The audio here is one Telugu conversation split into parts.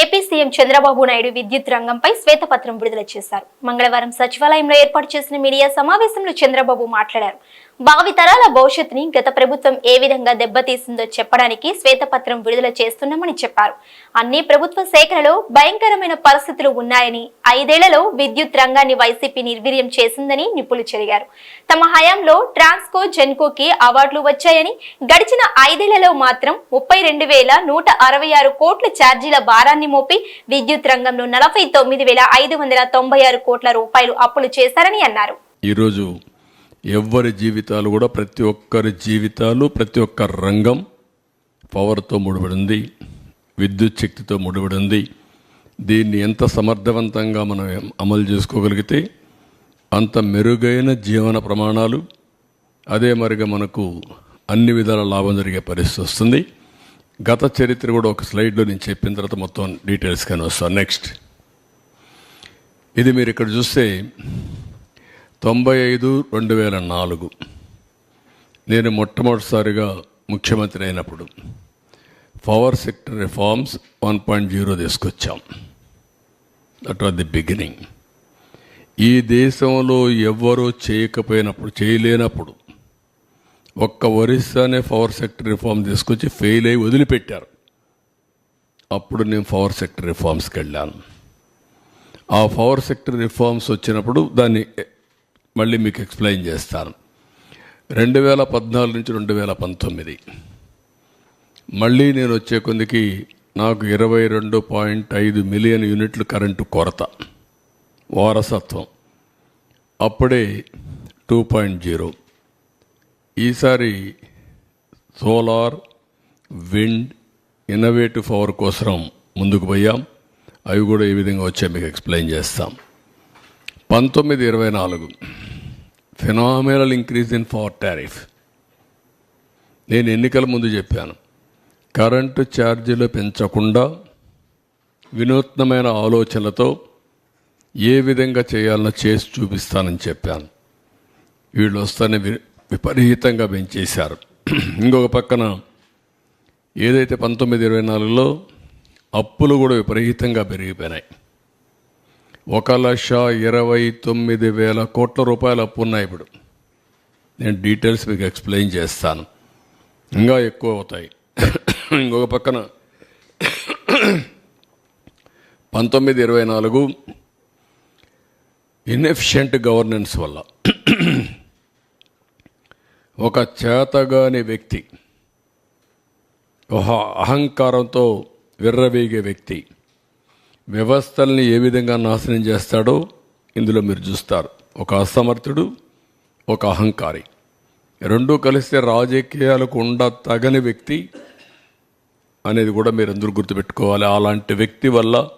ఏపీ సీఎం చంద్రబాబు నాయుడు విద్యుత్ రంగంపై శ్వేతపత్రం విడుదల చేశారు. మంగళవారం సచివాలయంలో ఏర్పాటు చేసిన మీడియా సమావేశంలో చంద్రబాబు మాట్లాడారు. భావితరాల భవిష్యత్తుని గత ప్రభుత్వం ఏ విధంగా దెబ్బతీసిందో చెప్పడానికి శ్వేతపత్రం విడుదల చేస్తున్నామని చెప్పారు. అన్ని ప్రభుత్వ శాఖలలో భయంకరమైన పరిస్థితులు ఉన్నాయని ఐదేళ్ళలో విద్యుత్ రంగాన్ని వైసీపీ నిర్వీర్యం చేసిందని నిపుణులు చెరిగారు. తమ హయాంలో ట్రాన్స్కో జెన్కోకి అవార్డులు వచ్చాయని గడిచిన ఐదేళ్ళలో మాత్రం ముప్పై రెండు వేల నూట అరవై ఆరు కోట్ల ఛార్జీల భారాన్ని మోపి విద్యుత్ రంగంలో నలభై తొమ్మిది వేల ఐదు వందల తొంభై ఆరు కోట్ల రూపాయలు అప్పులు చేశారని అన్నారు. ఈరోజు ఎవ్వరి జీవితాలు కూడా ప్రతి ఒక్కరి జీవితాలు ప్రతి ఒక్క రంగం పవర్తో ముడిపడింది విద్యుత్ శక్తితో ముడిపడింది. దీన్ని ఎంత సమర్థవంతంగా మనం అమలు చేసుకోగలిగితే అంత మెరుగైన జీవన ప్రమాణాలు అదే మరిగా మనకు అన్ని విధాల లాభం జరిగే పరిస్థితి వస్తుంది. గత చరిత్ర కూడా ఒక స్లైడ్లో నేను చెప్పిన తర్వాత మొత్తం డీటెయిల్స్ కానీ వస్తాను నెక్స్ట్ ఇది మీరు ఇక్కడ చూస్తే తొంభై ఐదు రెండు వేల నాలుగు. నేను మొట్టమొదటిసారిగా ముఖ్యమంత్రి అయినప్పుడు power sector reforms one point zero తీసుకొచ్చాం. దట్ వాజ్ ది బిగినింగ్ ఈ దేశంలో ఎవ్వరూ చేయకపోయినప్పుడు చేయలేనప్పుడు ఒక్క ఒరిస్సానే పవర్ సెక్టర్ రిఫార్మ్ తీసుకొచ్చి ఫెయిల్ అయి వదిలిపెట్టారు. అప్పుడు నేను పవర్ సెక్టర్ రిఫార్మ్స్కి వెళ్ళాను. ఆ పవర్ సెక్టర్ రిఫార్మ్స్ వచ్చినప్పుడు దాన్ని మళ్ళీ మీకు ఎక్స్ప్లెయిన్ చేస్తాను. రెండు వేల పద్నాలుగు నుంచి రెండు వేల పంతొమ్మిది. మళ్ళీ నేను వచ్చే కొందికి నాకు ఇరవై రెండు పాయింట్ ఐదు మిలియన్ యూనిట్లు కరెంటు కొరత. వారసత్వం. అప్పుడే టూ పాయింట్ జీరో. ఈసారి సోలార్ విండ్ ఇన్నోవేటివ్ పవర్ కోసం ముందుకు పోయాం. అవి కూడా ఏ విధంగా వచ్చాయి మీకు ఎక్స్ప్లెయిన్ చేస్తాం. పంతొమ్మిది ఇరవై నాలుగు. Phenomenal increase in power tariff. నేను ఎన్నికల ముందు చెప్పాను. కరెంటు ఛార్జీలు పెంచకుండా వినూత్నమైన ఆలోచనలతో ఏ విధంగా చేయాలనో చేసి చూపిస్తానని చెప్పాను. వీళ్ళు వస్తానే వి- విపరీతంగా పెంచేశారు. ఇంకొక పక్కన ఏదైతే పంతొమ్మిది ఇరవై నాలుగులో అప్పులు కూడా విపరీతంగా పెరిగిపోయినాయి. ఒక లక్ష ఇరవై తొమ్మిది వేల కోట్ల రూపాయల అప్పు ఉన్నాయి ఇప్పుడు. నేను డీటెయిల్స్ మీకు ఎక్స్ప్లెయిన్ చేస్తాను. ఇంకా ఎక్కువ అవుతాయి. ఇంకొక పక్కన. పంతొమ్మిది ఇరవై నాలుగు ఇన్ఎఫిషియంట్ గవర్నెన్స్ వల్ల ఒక చేతగాని వ్యక్తి ఒక అహంకారంతో విర్రవీగే వ్యక్తి వ్యవస్థల్ని ఏ విధంగా నాశనం చేస్తాడో ఇందులో మీరు చూస్తారు. ఒక అసమర్థుడు ఒక అహంకారి. రెండూ కలిస్తే రాజకీయాలకు ఉండ తగని వ్యక్తి అనేది కూడా మీరు అందరూ గుర్తుపెట్టుకోవాలి. అలాంటి వ్యక్తి వల్ల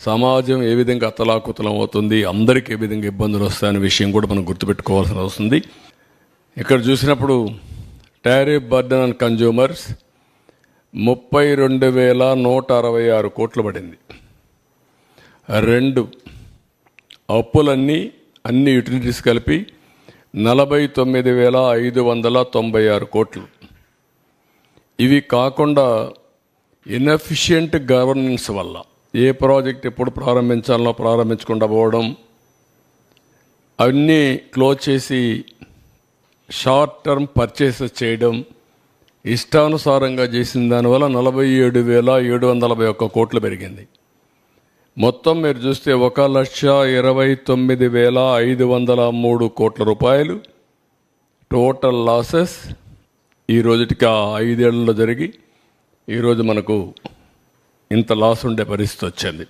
సమాజం ఏ విధంగా అతలాకుతలం అవుతుంది అందరికీ ఏ విధంగా ఇబ్బందులు వస్తాయనే విషయం కూడా మనం గుర్తుపెట్టుకోవాల్సిన వస్తుంది ఇక్కడ చూసినప్పుడు టారిఫ్ బర్డన్ అండ్ కన్జ్యూమర్స్ ముప్పై రెండు వేల నూట అరవై ఆరు కోట్లు పడింది. రెండు అప్పులన్నీ అన్ని యూటిలిటీస్ కలిపి నలభై తొమ్మిది వేల ఐదు వందల తొంభై ఆరు కోట్లు. ఇవి కాకుండా ఇన్ఎఫిషియంట్ గవర్నెన్స్ వల్ల ఏ ప్రాజెక్ట్ ఎప్పుడు ప్రారంభించాలనో ప్రారంభించకుండా పోవడం అవన్నీ క్లోజ్ చేసి షార్ట్ టర్మ్ పర్చేసెస్ చేయడం ఇష్టానుసారంగా చేసిన దానివల్ల నలభై ఏడు వేల ఏడు వందల నలభై ఒక్క కోట్లు పెరిగింది. మొత్తం మీరు చూస్తే ఒక లక్ష ఇరవై తొమ్మిది వేల ఐదు వందల మూడు కోట్ల రూపాయలు. టోటల్ లాసెస్ ఈ రోజుటికి ఆ ఐదేళ్ళలో జరిగి ఈరోజు మనకు ఇంత లాస్ ఉండే పరిస్థితి వచ్చింది.